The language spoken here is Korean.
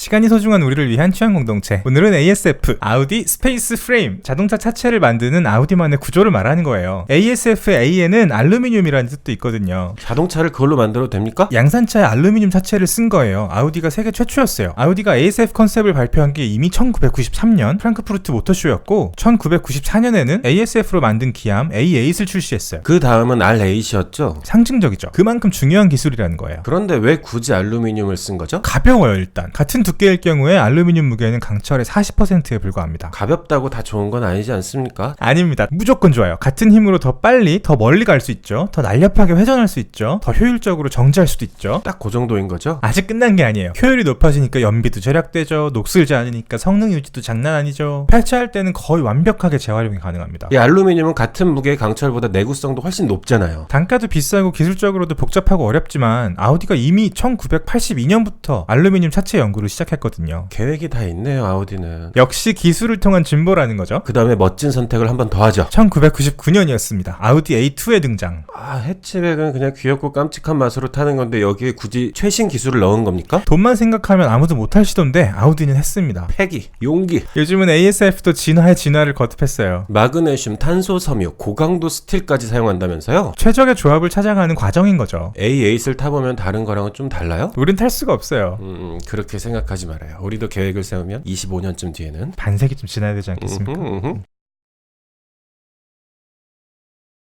시간이 소중한 우리를 위한 취향 공동체. 오늘은 ASF, 아우디 스페이스 프레임. 자동차 차체를 만드는 아우디만의 구조를 말하는 거예요. ASF A에는 알루미늄이라는 뜻도 있거든요. 자동차를 그걸로 만들어도 됩니까? 양산차에 알루미늄 차체를 쓴 거예요. 아우디가 세계 최초였어요. 아우디가 ASF 컨셉을 발표한 게 이미 1993년 프랑크푸르트 모터쇼였고 1994년에는 ASF로 만든 기암 A8을 출시했어요. 그 다음은 R8이었죠. 상징적이죠. 그만큼 중요한 기술이라는 거예요. 그런데 왜 굳이 알루미늄을 쓴 거죠? 가벼워요 일단 같은 두 께일 경우에 알루미늄 무게는 강철의 40%에 불과합니다. 가볍다고 다 좋은 건 아니지 않습니까? 아닙니다. 무조건 좋아요. 같은 힘으로 더 빨리 더 멀리 갈 수 있죠. 더 날렵하게 회전할 수 있죠. 더 효율적으로 정지할 수도 있죠. 딱 그 정도인 거죠? 아직 끝난 게 아니에요. 효율이 높아지니까 연비도 절약되죠. 녹슬지 않으니까 성능 유지도 장난 아니죠. 폐차할 때는 거의 완벽하게 재활용이 가능합니다. 이 알루미늄은 같은 무게의 강철보다 내구성도 훨씬 높잖아요. 단가도 비싸고 기술적으로도 복잡하고 어렵지만 아우디가 이미 1982년부터 알루미늄 차체 연구를 시작 했거든요 계획이 다 있네요, 아우디는. 역시 기술을 통한 진보라는 거죠 그 다음에 멋진 선택을 한 번 더 하죠. 1999년이었습니다. 아우디 A2의 등장. 아, 해치백은 그냥 귀엽고 깜찍한 맛으로 타는 건데 여기에 굳이 최신 기술을 넣은 겁니까? 돈만 생각하면 아무도 못할 시도인데 아우디는 했습니다. 패기, 용기, 요즘은 ASF도 진화의 진화를 거듭했어요. 마그네슘, 탄소 섬유, 고강도 스틸까지 사용한다면서요? 최적의 조합을 찾아가는 과정인 거죠. A8을 타보면 다른 거랑은 좀 달라요? 우린 탈 수가 없어요. 음, 그렇게 생각 하지 말아요. 우리도 계획을 세우면 25년쯤 뒤에는 반세기 좀 지나야 되지 않겠습니까? 음흠, 음흠.